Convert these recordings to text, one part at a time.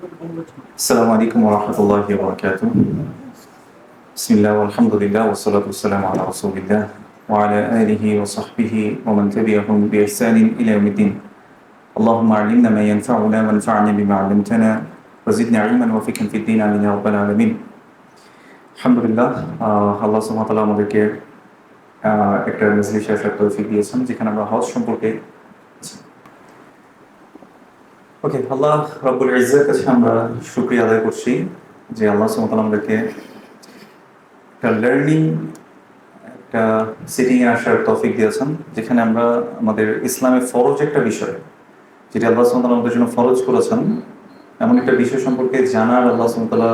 السلام عليكم ورحمة الله وبركاته بسم الله والحمد لله والصلاة والسلام على رسول الله وعلى آله وصحبه ومن تبعهم بإحسان إلى يوم الدين اللهم علمنا ما ينفعنا وانفعنا بما علمتنا وزدنا علما وفقا في الدين آمين يا رب العالمين আলহামদুলিল্লাহ আহ, আল্লাহ সুমতাল্লাহ আমাদেরকে আহ, একটা মজলিস আসার তৌফিক দিয়েছেন যেখানে আমরা হজ সম্পর্কে ওকে আল্লাহ রব্বুল ইজ্জতের কাছে আমরা শুকরিয়া আদায় করছি যে আল্লাহ সুমতাল্লাহ আমাদেরকে একটা লার্নিং একটা সিটিং এ আসার তৌফিক দিয়েছেন, যেখানে আমরা আমাদের ইসলামের ফরজ একটা বিষয়, যেটা আল্লাহ সুমতাল্লাহ আমাদের জন্য ফরজ করেছেন, এমন একটা বিষয় সম্পর্কে জানার আল্লাহ সুমতাল্লাহ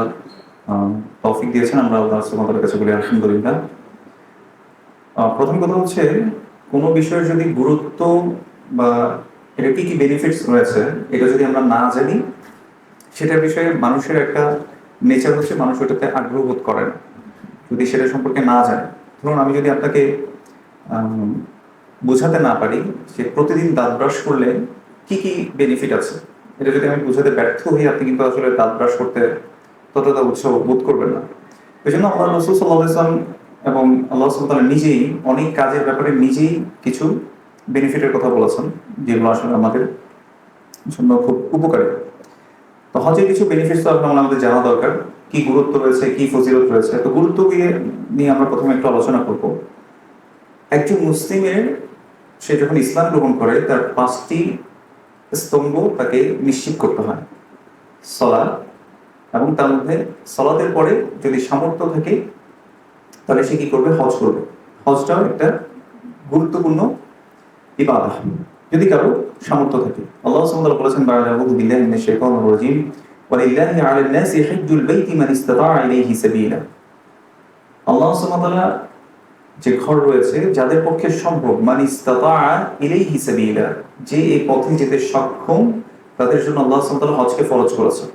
তৌফিক দিয়েছেন। আমরা আল্লাহ সুমতাল্লাহর কাছে বলি আলহামদুলিল্লাহ। প্রথম কথা হচ্ছে, কোনো বিষয়ের যদি গুরুত্ব বা এটা কি কি বেনিফিটস রয়েছে? এটা যদি আমরা না জানি, সেটার বিষয়ে মানুষের একটা নেচার হচ্ছে মানুষ ওটাতে আগ্রহ বোধ করে না। যদি সেটা সম্পর্কে না জানে, ধরুন আমি যদি আপনাকে বোঝাতে না পারি যে প্রতিদিন দাঁত ব্রাশ করলে কি কি বেনিফিট আছে? এটা যদি আমি বোঝাতে ব্যর্থ হই, আপনি কিন্তু আসলে দাঁত ব্রাশ করতে ততটা উৎসাহ বোধ করবেন না। এই জন্য আল্লাহ রসুল সাল্লাহ এবং আল্লাহ সাল্লাহ নিজেই অনেক কাজের ব্যাপারে নিজেই কিছু বেনিফিটের কথা বলেছেন, যেগুলো আসলে আমাদের জন্য খুব উপকারী। তো হজের কিছু বেনিফিটস তো আপনার আমাদের জানা দরকার, কি গুরুত্ব রয়েছে, কি ফজিলত রয়েছে। তো গুরুত্ব নিয়ে আমরা প্রথমে একটু আলোচনা করব। একজন মুসলিমের, সে যখন ইসলাম গ্রহণ করে, তার পাঁচটি স্তম্ভ তাকে নিশ্চিত করতে হয়। সলা এবং তার মধ্যে সলাদের পরে যদি সামর্থ্য থাকে, তাহলে সে কি করবে? হজ করবে। হজটাও একটা গুরুত্বপূর্ণ ইবাদা যদি কারও সামর্থ্য থাকে। আল্লাহ বলেছেন বিল্লাহি রাজীম। ওয়ালিল্লাহি বাইতি মান ইলাইহি সাবিলা। আল্লাহ সুবহানাহু যে ঘর রয়েছে, যাদের পক্ষে সম্ভব, মান সাবিলা। যে এই পথে যেতে সক্ষম, তাদের জন্য আল্লাহ সুবহানাহু হজকে ফরজ করেছেন।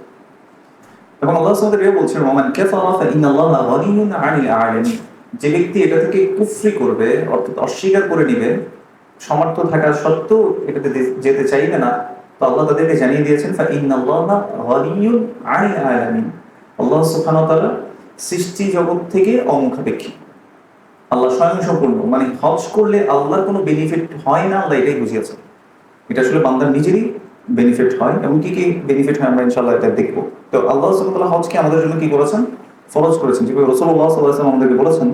এবং আল্লাহ সুবহানাহু এও বলছেন ওমান কাফারা ফা ইন্নাল্লাহা গানিয়ুন আনিল আলামিন। যে ব্যক্তি এটা থেকে কুফরি করবে, অর্থাৎ অস্বীকার করে নিবে সমর্থ থাকা সত্ত্বেও এটাতে যেতে চাইবে না। তো আল্লাহ তাদেরকে জানিয়ে দিয়েছেন আল্লাহ সৃষ্টি জগৎ থেকে অমুখাপেক্ষী। আল্লাহ স্বয়ং সম্পূর্ণ মানে হজ করলে আল্লাহর কোনো বেনিফিট হয় না, আল্লাহ এটাই বুঝিয়েছেন। এটা আসলে বান্দার নিজেরই বেনিফিট হয়, এবং কি কি বেনিফিট হয় আমরা ইনশাল্লাহ এটা দেখব। তো আল্লাহ সুবহানাহু হজকে আমাদের জন্য কি করেছেন? ফরজ করেছেন। যেভাবে সাল্লাল্লাহু আমাদেরকে বলেছেন,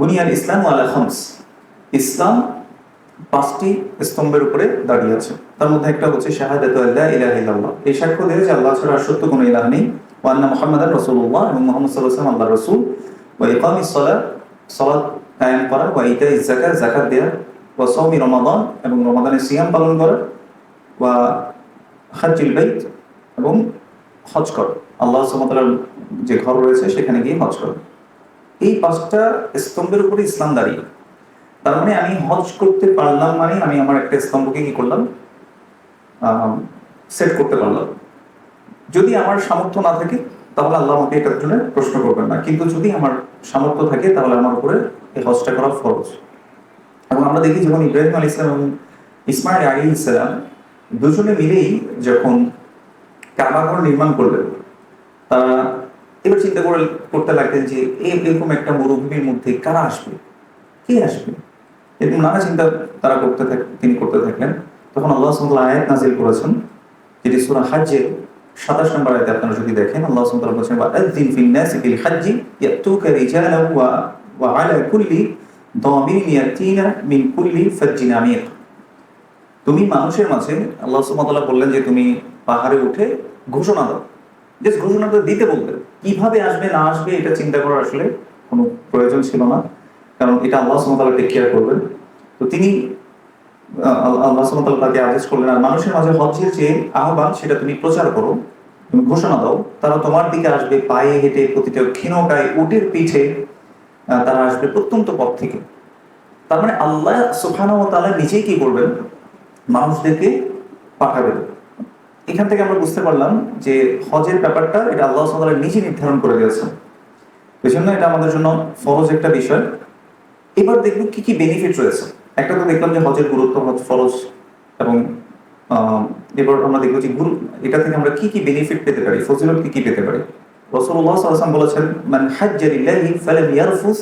বুনিয়াল ইসলাম আলা খামস। ইসলাম পাঁচটি স্তম্ভের উপরে দাঁড়িয়ে আছে। তার মধ্যে একটা হচ্ছে শাহাদাতু আল্লাহ ইলাহা ইল্লাল্লাহ। এই সাক্ষ্য দেয় যে আল্লাহ ছাড়া সত্য কোনো ইলাহ নেই। ওয়া আন্না মুহাম্মাদান রাসূলুল্লাহ এবং মুহাম্মদ ওয়াসাল্লাম আল্লাহর রাসূল। ওয়া ইকামিস সালাত সালাত কায়েম করা ওয়া ইতাইজ যাকাত যাকাত দেওয়া ওয়া সাওমি রমাদান এবং রমাদানের সিয়াম পালন করা। ওয়া হাজ্জিল বাইত এবং হজ কর। আল্লাহ সুবহানাহু যে ঘর রয়েছে সেখানে গিয়ে হজ কর। এই পাঁচটা স্তম্ভের উপরে ইসলাম দাঁড়িয়ে। তার মানে আমি হজ করতে পারলাম মানে আমি আমার একটা স্তম্ভকে কি করলাম? সেট করতে পারলাম। যদি আমার সামর্থ্য না থাকে, তাহলে আল্লাহ আমাকে এটার জন্য প্রশ্ন করবেন না। কিন্তু যদি আমার সামর্থ্য থাকে, তাহলে আমার উপরে এই হজটা করা ফরজ। এবং আমরা দেখি যখন ইব্রাহিম আলী ইসলাম এবং ইসমাইল আলী ইসলাম দুজনে মিলেই যখন কাবাঘর নির্মাণ করলেন, তারা এবার চিন্তা করে, করতে লাগলেন যে এরকম একটা মরুভূমির মধ্যে কারা আসবে? কে আসবে? এরকম নানা চিন্তা তারা করতে তিনি করতে থাকলেন। তখন আল্লাহ সুবহানাহু আয়াত নাজিল করেছেন, যেটি সূরা হাজ্জের 27 নম্বর আয়াতে আপনারা যদি দেখেন, আল্লাহ তাআলা বলেছেন ওয়াআযিন ফিন নাসি বিল হাজ্জি ইয়াতুকা রিজালান ওয়া ওয়া আলা কুল্লি দামিরিন ইয়াতিনা মিন কুল্লি ফাজ্জিন আমিক তুমি মানুষের মাঝে আল্লাহ সুবহানাহু বললেন যে তুমি পাহাড়ে উঠে ঘোষণা দাও। জাস্ট ঘোষণাটা দিতে বলতেন কীভাবে আসবে, না আসবে, এটা চিন্তা করার আসলে কোনো প্রয়োজন ছিল না। কারণ এটা আল্লাহ সুমতালা টেক কেয়ার করবেন তো তিনি আল্লাহ- সুমতালা তাকে আদেশ করলেন, আর মানুষের মাঝে হজ্জের যে আহ্বান, সেটা তুমি প্রচার করো, তুমি ঘোষণা দাও। তারা তোমার দিকে আসবে, পায়ে হেঁটে প্রতিটা ক্ষীণকায় উটের পিঠে তারা আসবে প্রত্যন্ত পথ থেকে। তার মানে আল্লাহ সুখানা ও তালা নিজেই কি করবেন? মানুষদেরকে পাঠাবেন। এখান থেকে আমরা বুঝতে পারলাম যে হজের ব্যাপারটা, এটা আল্লাহ নিজে নির্ধারণ করে দিয়েছেন। এই জন্য এটা আমাদের জন্য ফরজ একটা বিষয়। এবার দেখব কি কি বেনিফিট রয়েছে। একটা তো দেখলাম যে হজের গুরুত্ব, হজ ফরজ এবং এবার আমরা দেখব যে গুরু, এটা থেকে আমরা কি কি বেনিফিট পেতে পারি, ফজিলত কি কি পেতে পারি। রসুল্লাহ সাল্লাম বলেছেন, মান হাজ্জা লিল্লাহি ফালাম ইয়ারফুস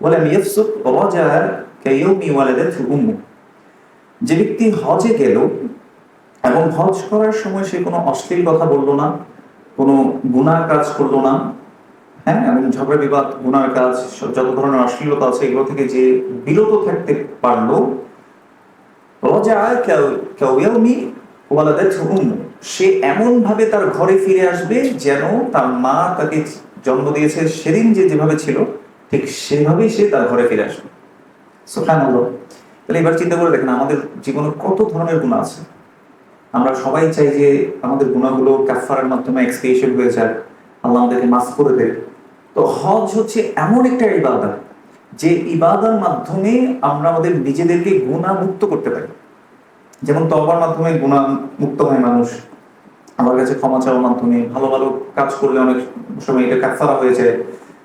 ওয়ালাম ইয়াফসুক রাজাআ কায়াউমি ওয়ালাদাতহু উম্মু যে ব্যক্তি হজে গেল এবং হজ করার সময় সে কোনো অশ্লীল কথা বলল না, কোনো গুনার কাজ করল না হ্যাঁ এবং ঝগড়া, বিবাদ, গুনার কাজ যত ধরনের অশ্লীলতা আছে, এগুলো থেকে যে বিরত থাকতে পারল সে এমন ভাবে তার ঘরে ফিরে আসবে যেন তার মা তাকে জন্ম দিয়েছে সেদিন যে যেভাবে ছিল, ঠিক সেভাবেই সে তার ঘরে ফিরে আসবে। তাহলে এবার চিন্তা করে দেখেন, আমাদের জীবনে কত ধরনের গুণা আছে। আমরা সবাই চাই যে আমাদের গুণাগুলো কাফারের মাধ্যমে এক্সপিয়েশন হয়ে যায় আল্লাহ আমাদেরকে মাফ করে দেয় তো হজ হচ্ছে এমন একটা ইবাদত যে ইবাদার মাধ্যমে আমরা আমাদের নিজেদেরকে গুণা মুক্ত করতে পারি। যেমন তবার মাধ্যমে গুণা মুক্ত হয় মানুষ। আমার কাছে ক্ষমা চাওয়ার মাধ্যমে ভালো ভালো কাজ করলে অনেক সময় এটা কাফারা হয়ে যায়।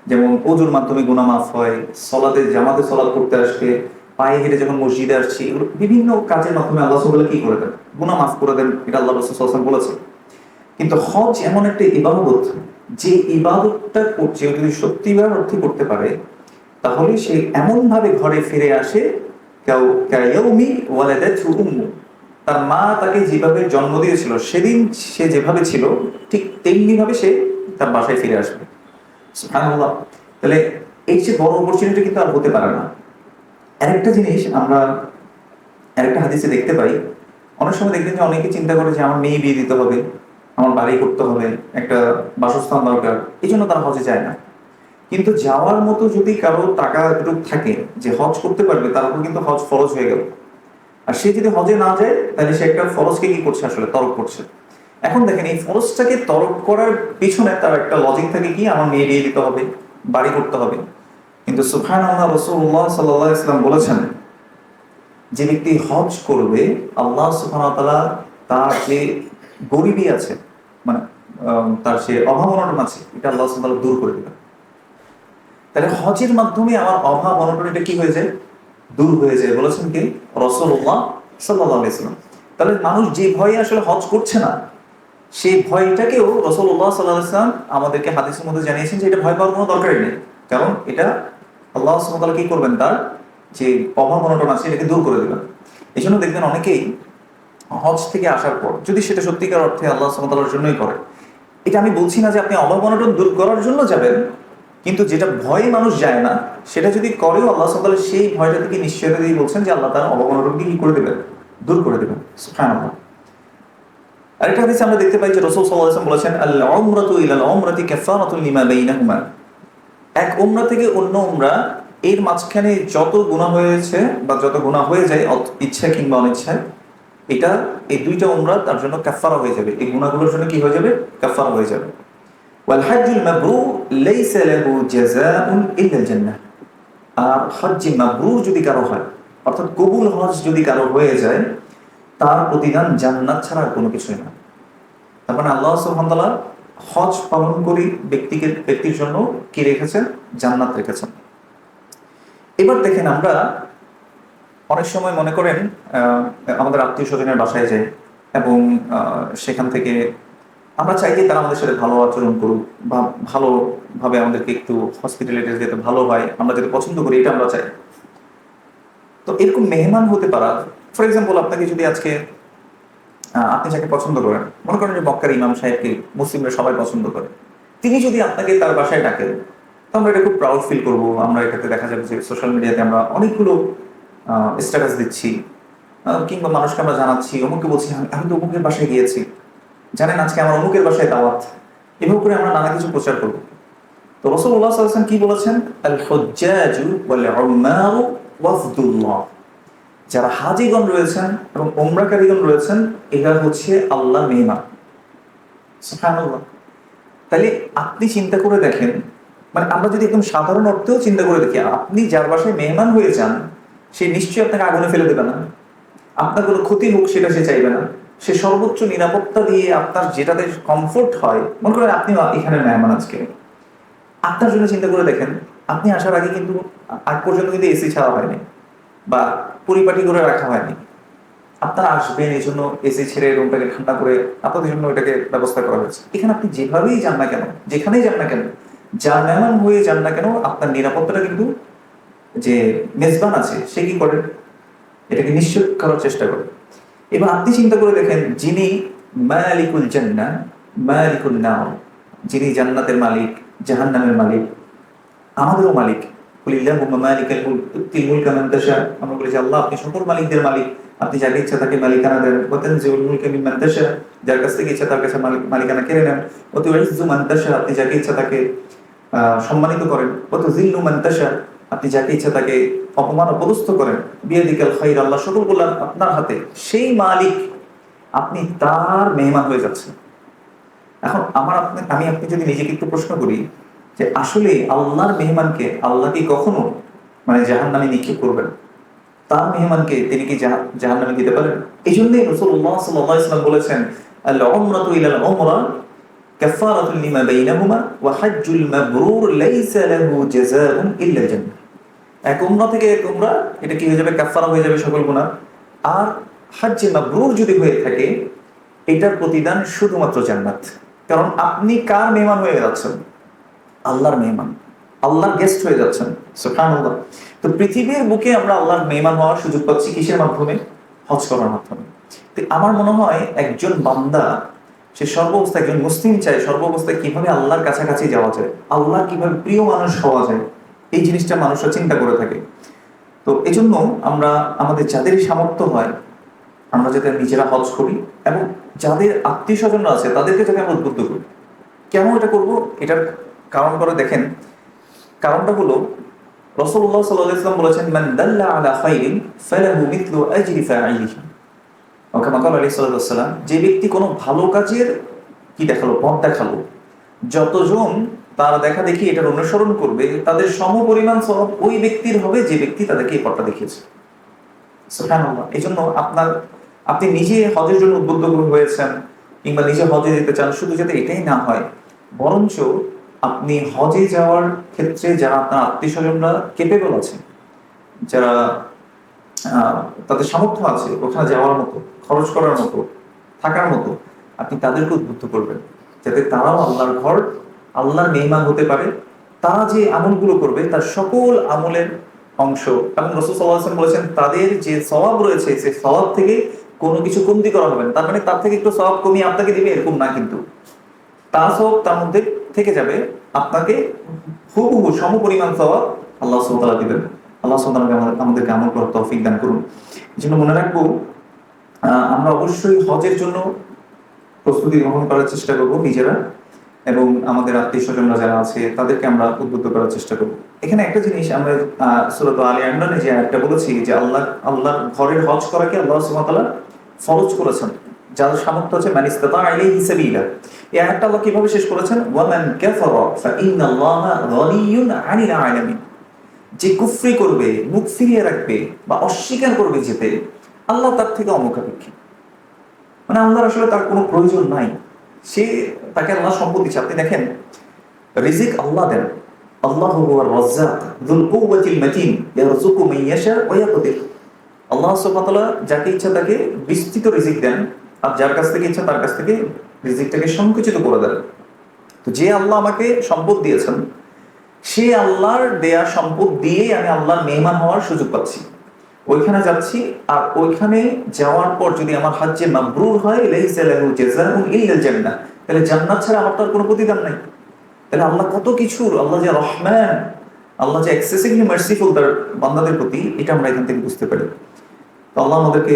যেমন ওজুর মাধ্যমে গুণা মাফ হয়, সলাতে, জামাতে সলাদ করতে আসবে পায়ে হেঁটে যখন মসজিদে আসছি, এগুলো বিভিন্ন কাজের মাধ্যমে আল্লাহ সুবুল্লাহ কি করে দেন? গুণা মাফ করে দেন, এটা আল্লাহ রসুল বলেছে কিন্তু হজ এমন একটা ইবাদত যে ইবাদতটা করছে যদি সত্যিবার অর্থে করতে পারে, তাহলে সে এমন ভাবে ঘরে ফিরে আসে তার মা তাকে যেভাবে জন্ম দিয়েছিল, সেদিন সে যেভাবে ছিল, ঠিক তেমনি ভাবে সে তার বাসায় ফিরে আসবে। তাহলে এই যে বড় অপরচুনিটি কিন্তু আর হতে পারে না। আরেকটা জিনিস আমরা আরেকটা হাদিসে দেখতে পাই। অনেক সময় দেখবেন যে অনেকে চিন্তা করে যে আমার মেয়ে বিয়ে দিতে হবে। আমার বাড়ি করতে হবে, একটা বাসস্থান দরকার, এই জন্য তারা হজে যায় না। কিন্তু যাওয়ার মতো যদি কারও টাকা একটু থাকে যে হজ করতে পারবে, তার উপর কিন্তু হজ ফরজ হয়ে গেল। আর সে যদি হজে না যায়, তাহলে সে একটা ফরজকে কি করছে আসলে? তরক করছে। এখন দেখেন, এই ফরজটাকে তরক করার পিছনে তার একটা লজিক থাকে কি? আমার মেয়ে বিয়ে দিতে হবে, বাড়ি করতে হবে। কিন্তু সুফান আল্লাহ রসুল্লাহ সাল্লাহ ইসলাম বলেছেন, যে ব্যক্তি হজ করবে, আল্লাহ সুফান তার যে গরিবী আছে মানে তার যে অভাব অনটন আছে, এটা আল্লাহ সুফান দূর করে দেবে তাহলে হজের মাধ্যমে আমার অভাব অনটন এটা কি হয়ে যায়? দূর হয়ে যায়, বলেছেন কি? রসুল্লাহ সাল্লাহ ইসলাম তাহলে মানুষ যে ভয়ে আসলে হজ করছে না, সেই ভয়টাকেও রসুল্লাহ সাল্লাহ ইসলাম আমাদেরকে হাদিসের মধ্যে জানিয়েছেন যে এটা ভয় পাওয়ার কোনো দরকারই নেই। কারণ এটা আল্লাহ সুমতাল কি করবেন? তার যে অভাব অনটন আছে, এটাকে দূর করে দেবেন। এই জন্য দেখবেন অনেকেই হজ থেকে আসার পর, যদি সেটা সত্যিকার অর্থে আল্লাহ সুমতালের জন্যই করে, এটা আমি বলছি না যে আপনি অভাব অনটন দূর করার জন্য যাবেন, কিন্তু যেটা ভয়ে মানুষ যায় না, সেটা যদি করেও আল্লাহ সুমতাল সেই ভয়টা থেকে নিশ্চয়তা দিয়ে বলছেন যে আল্লাহ তার অভাব অনটনকে কি করে দেবেন? দূর করে দেবেন, সুবহানাল্লাহ। আরেকটা হাদিসে আমরা দেখতে পাই যে রসুল ওয়াসাল্লাম বলেছেন আল উমরাতু ইলাল উমরাতি কাফারাতুল লিমা বাইনাহুমা। এক উমরা থেকে অন্য উমরা, এর মাঝখানে যত গুনাহ হয়েছে বা যত গুনাহ হয়ে যায়, ইচ্ছা কিংবা অনিচ্ছায় এটা, এই দুইটা উমরা তার জন্য কাফারা হয়ে যাবে। এই গুনাহগুলোর জন্য কি হয়ে যাবে? কাফারা হয়ে যাবে। ওয়াল হাজ্জুল মাবরুর লাইসা লাহু জাযাউন ইল্লা জান্নাহ। আর হজ্জে মাবরুর যদি কারও হয়, অর্থাৎ কবুল হজ যদি কারও হয়ে যায়, তার প্রতিদান জান্নাত ছাড়া কোনো কিছুই না। তার মানে আল্লাহ তাআলা হজ পালন করি ব্যক্তিকে ব্যক্তির জন্য কি রেখেছেন? জান্নাত রেখেছেন। এবার দেখেন আমরা অনেক সময় মনে করেন আমাদের আত্মীয় স্বজনের বাসায় যাই এবং সেখান থেকে আমরা চাই যে তারা আমাদের সাথে ভালো আচরণ করুক বা ভালোভাবে আমাদেরকে একটু হসপিটালিটি যাতে ভালো হয়, আমরা যাতে পছন্দ করি এটা আমরা চাই। তো এরকম মেহমান হতে পারা ফর এক্সাম্পল আপনাকে যদি আজকে আপনি যাকে পছন্দ করেন, মনে করেন যে মক্কার ইমাম সাহেবকে মুসলিমরা সবাই পছন্দ করে, তিনি যদি আপনাকে তার বাসায় ডাকেন, তো আমরা এটা খুব প্রাউড ফিল করব, আমরা এটাতে দেখা যাবে যে সোশ্যাল মিডিয়াতে আমরা অনেকগুলো স্ট্যাটাস দিচ্ছি। কিংবা মানুষকে আমরা জানাচ্ছি, অমুককে বলছি, "আমি- তো অমুকের বাসায় গিয়েছি। জানেন আজকে আমার অমুকের বাসায় দাওয়াত। এভাবে করে আমরা নানা কিছু প্রচার করব। তো রসুল্লাহ সাল্লাম কি বলেছেন? আল হজ্জাজু ওয়াল উম্মারু ওয়াফদুল্লাহ যারা হাজিগণ রয়েছেন এবং ওমরাকারীগণ রয়েছেন, এরা হচ্ছে আল্লাহ মেহমান। তাহলে আপনি চিন্তা করে দেখেন মানে আমরা যদি একদম সাধারণ অর্থেও চিন্তা করে দেখি, আপনি যার বাসায় মেহমান হয়ে যান সে নিশ্চয়ই আপনাকে আগুনে ফেলে দেবে না। আপনার কোনো ক্ষতি হোক সেটা সে চাইবে না। সে সর্বোচ্চ নিরাপত্তা দিয়ে আপনার যেটাতে কমফোর্ট হয়, মনে করেন আপনি এখানে মেহমান আজকে। আপনার জন্য চিন্তা করে দেখেন, আপনি আসার আগে কিন্তু আগ পর্যন্ত কিন্তু এসি ছাড়া হয়নি বা পরিপাটি করে রাখা হয়নি। আপনারা আসবেন এই জন্য এসি ছেড়ে রুমটাকে ঠান্ডা করে আপনাদের জন্য এটাকে ব্যবস্থা করা হয়েছে। এখানে আপনি যেভাবেই যান না কেন, যেখানেই যান না কেন, যা মেহমান হয়ে যান না কেন, আপনার নিরাপত্তাটা কিন্তু যে মেজবান আছে, সে কি করে? এটাকে নিশ্চিত করার চেষ্টা করে। এবার আপনি চিন্তা করে দেখেন, যিনি মালিকুল জান্না মালিকুল নাম যিনি জান্নাতের মালিক, জাহান্নামের মালিক, আমাদেরও মালিক। আল্লাহ, আপনি মালিকদের মালিক। আপনি মালিকানা দেন। যার কাছ থেকে কাছে মালিকানা কেড়ে নেন। আপনি ইচ্ছা তাকে সম্মানিত করেন। তাশা। আপনি যাকে ইচ্ছা তাকে অপমান অপদস্থ করেন বিয়াদিকাল খাইর, আল্লাহ সকল বললাম আপনার হাতে। সেই মালিক আপনি তার মেহমান হয়ে যাচ্ছেন। এখন আমার আপনি, আমি আপনি যদি নিজেকে একটু প্রশ্ন করি যে আসলে আল্লাহর মেহমানকে আল্লাহ কি কখনো মানে জাহান নামে নিক্ষেপ করবেন? তার মেহমানকে তিনি কি জাহান নামে দিতে পারেন? এই জন্যই রসুল্লাহ সাল্লাহ ইসলাম বলেছেন লিমা বাইনাহুমা ওয়া হাজ্জুল মাবরুর লাইসা লাহু জাযাউন ইল্লা জান্নাহ এক থেকে এক এটা কি হয়ে যাবে? কাফারা হয়ে যাবে সকল গুনাহ। আর হাজ্জে মাবরুর যদি হয়ে থাকে, এটার প্রতিদান শুধুমাত্র জান্নাত। কারণ আপনি কার মেহমান হয়ে যাচ্ছেন? আল্লাহর মেহমান। আল্লাহর গেস্ট হয়ে যাচ্ছেন, সুবহানাল্লাহ। তো পৃথিবীর বুকে আমরা আল্লাহর মেহমান হওয়ার সুযোগ পাচ্ছি কিসের মাধ্যমে? হজ করার মাধ্যমে। তো আমার মনে হয় একজন বান্দা সে সর্বাবস্থায় একজন মুসলিম চায়, সর্বাবস্থায় কীভাবে আল্লাহর কাছাকাছি যাওয়া যায়, আল্লাহর কীভাবে প্রিয় মানুষ হওয়া যায়, এই জিনিসটা মানুষরা চিন্তা করে থাকে। তো এই জন্য আমরা আমাদের যাদেরই সামর্থ্য হয়, আমরা যাতে নিজেরা হজ করি এবং যাদের আত্মীয় স্বজনরা আছে, তাদেরকে যাতে আমরা উদ্বুদ্ধ করি। কেন এটা করব? এটার কারণ করে দেখেন। কারণটা হলো রসুল্লাহ সাল্লাহ ইসলাম বলেছেন দাল্লা ওকামা কাল আলী সাল্লাম যে ব্যক্তি কোনো ভালো কাজের কি দেখাল, পথ দেখাল, যতজন তার দেখা দেখি এটার অনুসরণ করবে, তাদের সম পরিমাণ সব ওই ব্যক্তির হবে যে ব্যক্তি তাদেরকে এই পথটা দেখিয়েছে। এই জন্য আপনার, আপনি নিজে হজের জন্য উদ্বুদ্ধ হয়েছেন কিংবা নিজে হজে যেতে চান, শুধু যাতে এটাই না হয়, বরঞ্চ আপনি হজে যাওয়ার ক্ষেত্রে যারা আপনার আত্মীয় স্বজনরা কেপেবল আছে যারা তাদের সামর্থ্য আছে ওখানে যাওয়ার মতো খরচ করার মতো, থাকার মতো আপনি তাদেরকে উদ্বুদ্ধ করবেন, যাতে তারাও আল্লাহর ঘর, আল্লাহর মেহমান হতে পারে। তারা যে আমলগুলো করবে, তার সকল আমলের অংশ এবং রসুল বলেছেন, তাদের যে স্বভাব রয়েছে, সেই স্বভাব থেকে কোনো কিছু কমতি করা হবে না। তার মানে তার থেকে একটু স্বভাব কমিয়ে আপনাকে দিবে, এরকম না কিন্তু। তার স্বভাব তার মধ্যে থেকে যাবে, আপনাকে হুবহু সম পরিমাণ স্বভাব আল্লাহ সুতরাং দিবেন। আল্লাহ সুতরাং আমাদেরকে আমল করার তৌফিক দান করুন। জন্য মনে রাখব আমরা অবশ্যই হজের জন্য প্রস্তুতি গ্রহণ করার চেষ্টা করব নিজেরা এবং আমাদের আত্মীয় স্বজনরা যারা আছে, তাদেরকে আমরা উদ্বুদ্ধ করার চেষ্টা করব। এখানে একটা জিনিস আমরা সুরত আলী যে একটা বলেছি যে আল্লাহ আল্লাহ ঘরের হজ করাকে আল্লাহ সুবহানাহু ফরজ করেছেন? যার সামর্থ্য আছে মান ইসতাতা আলাইহি সাবিলা। এই আয়াতটা আল্লাহ কীভাবে শেষ করেছেন? ওয়া মান কাফারা ফা ইন্নাল্লাহা গনিয়ুন আনিল আলামিন। যে কুফরি করবে, মুখ ফিরিয়ে রাখবে বা অস্বীকার করবে যেতে আল্লাহ তার থেকে অমুখাপেক্ষী। মানে আল্লাহর আসলে তার কোনো প্রয়োজন নাই। সে তাকে আল্লাহ সম্পদ দিচ্ছে। আপনি দেখেন, রিজিক আল্লাহ দেন। আল্লাহ আল্লাহ ওয়া যাকে ইচ্ছা তাকে বিস্তৃত রিজিক দেন আর যার কাছ থেকে ইচ্ছা তার কাছ থেকে রিজিকটাকে সংকুচিত করে দেন। তো যে আল্লাহ আমাকে সম্পদ দিয়েছেন, সে আল্লাহর দেয়া সম্পদ দিয়ে আমি আল্লাহর মেহমান হওয়ার সুযোগ পাচ্ছি। ওইখানে যাচ্ছি আর ওইখানে যাওয়ার পর যদি আমার হাজ্জে মাবরুর হয় জান্নাহ তাহলে জান্নাত ছাড়া আমার তো আর কোনো প্রতিদান নাই। তাহলে আল্লাহ কত কিছুর আল্লাহ যে রহমান আল্লাহ যে এক্সেসিভলি মার্সিফুল তার বান্দাদের প্রতি এটা আমরা এখান থেকে বুঝতে পারি। তো আল্লাহ আমাদেরকে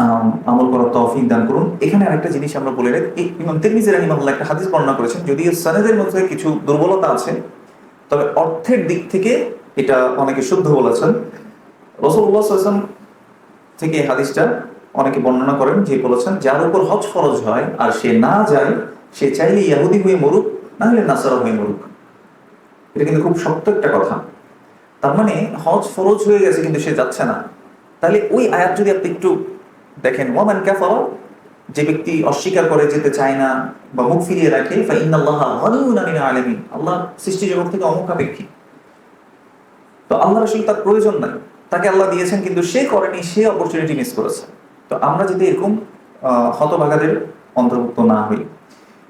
আম, আমল করার তৌফিক দান করুন। এখানে আরেকটা জিনিস আমরা বলে রাখি ইমাম তিরমিজি রাহিমাহুল্লাহ একটা হাদিস বর্ণনা করেছেন যদিও সনদের মধ্যে কিছু দুর্বলতা আছে তবে অর্থের দিক থেকে এটা অনেকে শুদ্ধ বলেছেন। রসুল্লাহ সাল্লাম থেকে হাদিসটা অনেকে বর্ণনা করেন, যে বলেছেন, যার উপর হজ ফরজ হয় আর সে না যায়, সে চাইলে ইয়াহুদি হয়ে মরুক, না হলে নাসারা হয়ে মরুক। এটা কিন্তু খুব শক্ত একটা কথা। তার মানে হজ ফরজ হয়ে গেছে কিন্তু সে যাচ্ছে না। তাহলে ওই আয়াত যদি আপনি একটু দেখেন, ওয়ামান কাফারা যে ব্যক্তি অস্বীকার করে যেতে চায় না বা মুখ ফিরিয়ে রাখে আল্লাহ সৃষ্টি জগৎ থেকে অমুখাপেক্ষী। তো আল্লাহ আসলে তার প্রয়োজন নাই। তাকে আল্লাহ দিয়েছেন, কিন্তু সে করেনি, সে অপরচুনিটি মিস করেছে। তো আমরা যদি এরকম হতভাগাদের অন্তর্ভুক্ত না হই।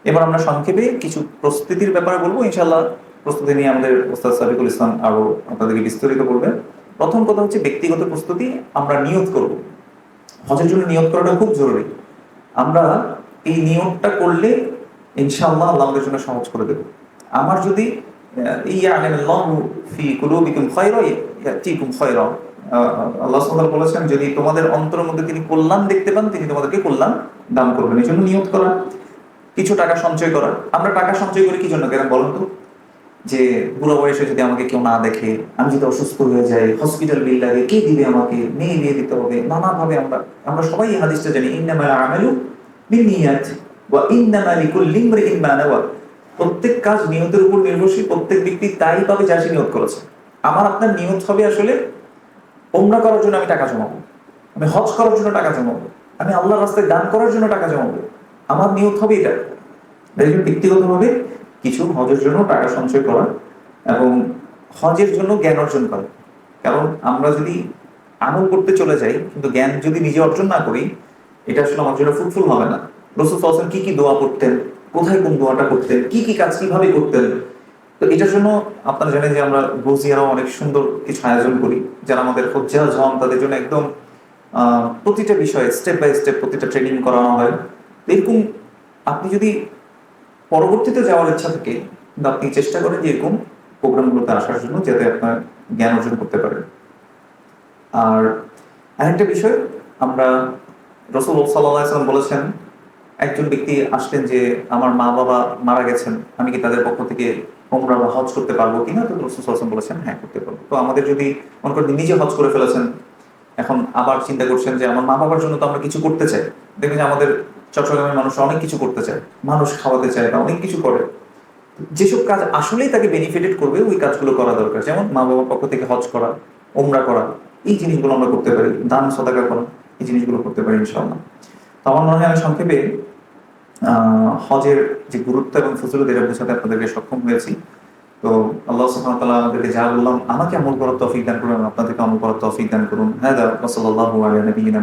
এবার আমরা সংক্ষেপে কিছু প্রস্তুতির ব্যাপারে বলব ইনশাল্লাহ প্রস্তুতি নিয়ে আমাদের ওস্তাদ সাবিকুল ইসলাম আরও আপনাদেরকে বিস্তারিত করবেন প্রথম কথা হচ্ছে ব্যক্তিগত প্রস্তুতি আমরা নিয়ত করব। হজের জন্য নিয়ত করাটা খুব জরুরি। আমরা এই নিয়োগটা করলে ইনশাল্লাহ আল্লাহ আমাদের জন্য সহজ করে দেবে। আমার যদি ইয়ালামু ফি কুলুবিকুম খায়রা ইয়াতিকুম খায়রা আল্লাহ বলেছেন, যদি তোমাদের অন্তরের মধ্যে তিনি কল্যাণ দেখতে পান, তিনি তোমাদেরকে কল্যাণ দান করবেন। এই জন্য নিয়ত করা, কিছু টাকা সঞ্চয় করা। আমরা টাকা সঞ্চয় করি কি জন্য, কেন বলুন তো? যে বুড়ো বয়সে যদি আমাকে কেউ না দেখে, আমি যদি অসুস্থ হয়ে যাই, হসপিটাল বিল লাগে, কে দিবে আমাকে? মেয়ে বিয়ে দিতে হবে, নানাভাবে আমরা আমরা সবাই হাদিসটা জানি, ইন্নামাল আমালু বিনিয়াত ওয়া ইন্নামা লিকুল্লি ইমরিইন মা নাওয়া। প্রত্যেক কাজ নিয়তের উপর নির্ভরশীল, প্রত্যেক ব্যক্তি তাই পাবে যা সে নিয়ত করেছে। আমার আপনার নিয়ত হবে আসলে ওমরা করার জন্য আমি টাকা জমাবো। আমি হজ করার জন্য টাকা জমাবো। আমি আল্লাহর রাস্তায় দান করার জন্য টাকা জমাবো। আমার নিয়ত হবে এটা। এই জন্য ব্যক্তিগতভাবে কিছু হজের জন্য টাকা সঞ্চয় করা এবং হজের জন্য জ্ঞান অর্জন করা। কারণ আমরা যদি আমল করতে চলে যাই, কিন্তু জ্ঞান যদি নিজে অর্জন না করি, এটা আসলে আমার জন্য ফ্রুটফুল হবে না। রসুল কি কি দোয়া করতেন? কোথায় কোন দোয়াটা করতেন? কি কি কাজ কীভাবে করতেন? তো এটার জন্য আপনারা জানেন যে আমরা বসিয়ারাও অনেক সুন্দর কিছু আয়োজন করি, যারা আমাদের হজ্জাজ হন, তাদের জন্য একদম প্রতিটা বিষয়ে স্টেপ বাই স্টেপ প্রতিটা ট্রেনিং করানো হয়। এরকম আপনি যদি পরবর্তীতে যাওয়ার ইচ্ছা থাকে আপনি চেষ্টা করেন যে এরকম প্রোগ্রামগুলোতে আসার জন্য, যাতে আপনার জ্ঞান অর্জন করতে পারেন। আর আরেকটা বিষয়, আমরা রসুল সাল্লাম বলেছেন, একজন ব্যক্তি আসলেন যে, আমার মা বাবা মারা গেছেন, আমি কি তাদের পক্ষ থেকে ওমরা বা হজ করতে পারব কিনা? তো রসুল বলেছেন হ্যাঁ করতে পারব। তো আমাদের যদি মনে করেন নিজে হজ করে ফেলেছেন, এখন আবার চিন্তা করছেন যে আমার মা বাবার জন্য তো আমরা কিছু করতে চাই। দেখবেন যে আমাদের চট্টগ্রামের মানুষ অনেক কিছু করতে চায়, মানুষ খাওয়াতে চায় বা অনেক কিছু করে। যেসব কাজ আসলেই তাকে বেনিফিটেড করবে, ওই কাজগুলো করা দরকার। যেমন মা বাবার পক্ষ থেকে হজ করা ওমরা করা, এই জিনিসগুলো আমরা করতে পারি। দান, সদাকা করা, এই জিনিসগুলো করতে পারি ইনশাআল্লাহ। তো আমার মনে হয় আমি সংক্ষেপে হজের যে গুরুত্ব এবং ফজলত এটা বোঝাতে আপনাদেরকে সক্ষম হয়েছি। তো আল্লাহ সুবহান তালা আমাদেরকে যা বললাম, আমাকে আমল করার তফিক দান করুন আপনাদেরকে আমল করার তফিক দান করুন। হ্যাঁ ওয়া সাল্লাল্লাহু আলা নবিয়িনা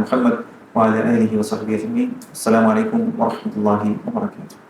আসসালামু আলাইকুম ওয়া রাহমাতুল্লাহি ওয়া বারাকাতুহু।